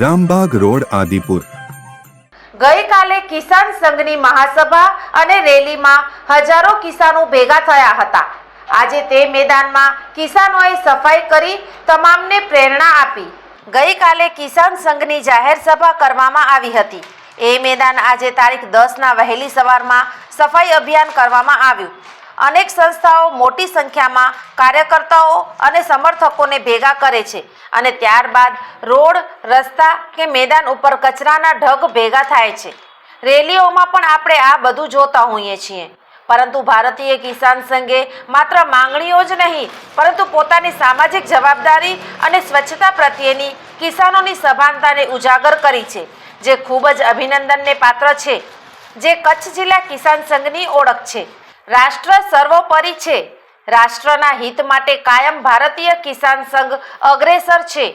Rambag road, Adipur. ગઈકાલે કિસાન સંઘની મહાસભા અને રેલીમાં હજારો કિસાનો ભેગા થયા હતા. આજે તે મેદાનમાં કિસાનોએ સફાઈ કરી તમામને પ્રેરણા આપી. ગઈકાલે કિસાન સંઘની જાહેર સભા કરવામાં આવી હતી. એ મેદાન આજે તારીખ દસના વહેલી સવારમાં સફાઈ અભિયાન કરવામાં આવ્યું. અનેક સંસ્થાઓ મોટી સંખ્યામાં કાર્યકર્તાઓ અને સમર્થકોને ભેગા કરે છે અને ત્યારબાદ રોડ, રસ્તા કે મેદાન ઉપર કચરાના ઢગ ભેગા થાય છે. રેલીઓમાં પણ આપણે આ બધું જોતા હોઈએ છીએ. પરંતુ ભારતીય કિસાન સંઘે માત્ર માંગણીઓ જ નહીં, પરંતુ પોતાની સામાજિક જવાબદારી અને સ્વચ્છતા પ્રત્યેની કિસાનોની સભાનતાને ઉજાગર કરી છે, જે ખૂબ જ અભિનંદનને પાત્ર છે, જે કચ્છ જિલ્લા કિસાન સંઘની ઓળખ છે. રાષ્ટ્ર સર્વોપરી છે. રાષ્ટ્રના હિત માટે કાયમ ભારતીય કિસાન સંઘ અગ્રેસર છે.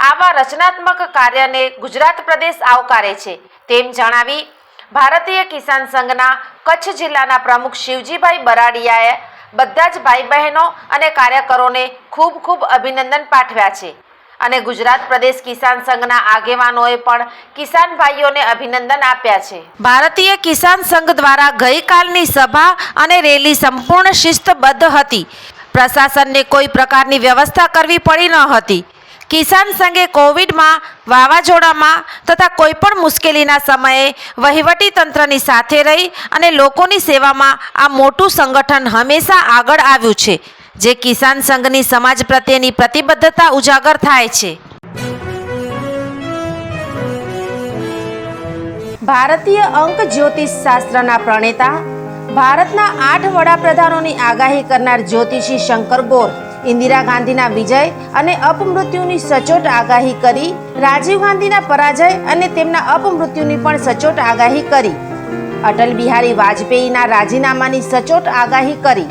આવા રચનાત્મક કાર્યને ગુજરાત પ્રદેશ આવકારે છે. તેમ જણાવી ભારતીય કિસાન સંઘના કચ્છ જિલ્લાના પ્રમુખ શિવજીભાઈ બરાડિયાએ બધા જ ભાઈ બહેનો અને કાર્યકરોને ખૂબ ખૂબ અભિનંદન પાઠવ્યા છે. અને ગુજરાત પ્રદેશ કિસાન સંઘના આગેવાનોએ પણ કિસાન ભાઈઓને અભિનંદન આપ્યા છે. ભારતીય કિસાન સંઘ દ્વારા ગઈકાલની સભા અને રેલી સંપૂર્ણ શિસ્તબદ્ધ હતી. પ્રશાસનને કોઈ પ્રકારની વ્યવસ્થા કરવી પડી ન હતી. કિસાન સંઘે કોવિડમાં, વાવાઝોડામાં તથા કોઈપણ મુશ્કેલીના સમયે વહીવટી તંત્રની સાથે રહી અને લોકોની સેવામાં આ મોટું સંગઠન હંમેશા આગળ આવ્યું છે. જે કિસાન સંઘની સમાજ પ્રત્યેની પ્રતિબદ્ધતા ઉજાગર થાય છે. ભારતીય અંક જ્યોતિષ શાસ્ત્રના પ્રણેતા, ભારતના આઠ વડાપ્રધાનોની આગાહી કરનાર જ્યોતિષી શંકર ગોર, ઇન્દિરા ગાંધીના વિજય અને અપમૃત્યુની સચોટ આગાહી કરી, રાજીવ ગાંધીના પરાજય અને તેમના અપમૃત્યુની પણ સચોટ આગાહી કરી. અટલ બિહારી વાજપેયીના રાજીનામાની સચોટ આગાહી કરી.